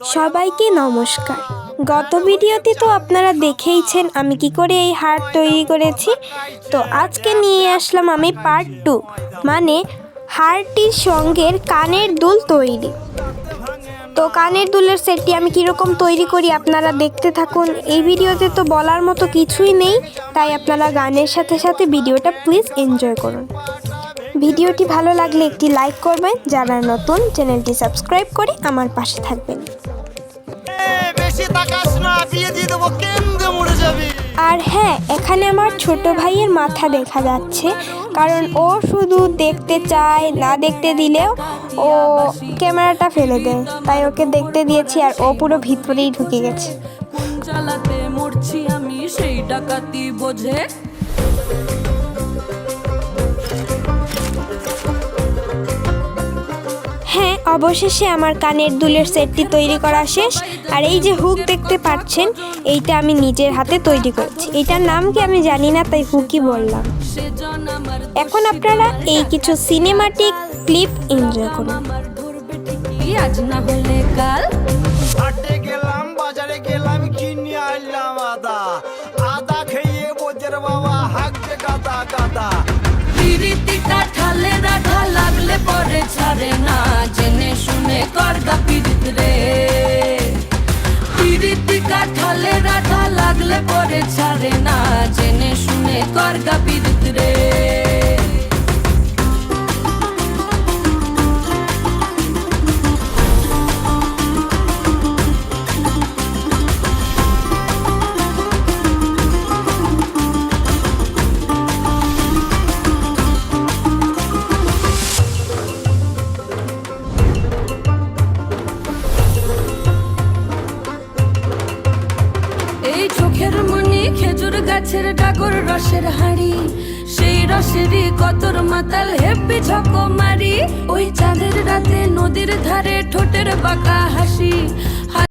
সবাইকে নমস্কার। গত ভিডিওতে তো আপনারা দেখেইছেন আমি কি করে এই হার তৈরি করেছি। তো আজকে নিয়ে আসলাম আমি পার্ট টু মানে হারটির সঙ্গের কানের দুল তৈরি। তো কানের দুলের সেটটি আমি কীরকম তৈরি করি আপনারা দেখতে থাকুন। এই ভিডিওতে তো বলার মতো কিছুই নেই, তাই আপনারা গানের সাথে সাথে ভিডিওটা প্লিজ এনজয় করুন। ভিডিওটি ভালো লাগলে একটি লাইক করবেন যারা নতুন চ্যানেলটি সাবস্ক্রাইব করে আমার পাশে থাকবেন। আর হ্যাঁ এখানে আমার ছোট ভাইয়ের মাথা দেখা যাচ্ছে কারণ ও শুধু দেখতে চায় না দেখতে দিলেও ও ক্যামেরাটা ফেলে দেয়। তাই ওকে দেখতে দিয়েছি আর ও পুরো ভিতরেই ঢুকে গেছে। চালাতে মরছি আমি সেই ডাকাতি বোঝে। অবশেষে আমার কানের দুলের সেটটি তৈরি করা শেষ। আর এই যে হুক দেখতে পাচ্ছেন এইটা আমি নিজের হাতে তৈরি করেছি। এটার নাম কি আমি জানি না তাই হুকই বললাম। এখন আপনারা এই কিছু সিনেমাটিক ক্লিপ এনজয় করুন। আমার ধরবে ঠিকই আজ না হলে কাল হাটে গেলাম বাজারে গেলাম কিনে আনলাম আদা। আদা খেয়ে বোঝের বাবা হাঁকছে গাদা গাদা। গাছের ডাগর রসের হাড়ি, সেই রসেরই কতর মাতাল হেপি ঝকো মারি ওই চাঁদের রাতে নদীর ধারে ঠোঁটের বাঁকা হাসি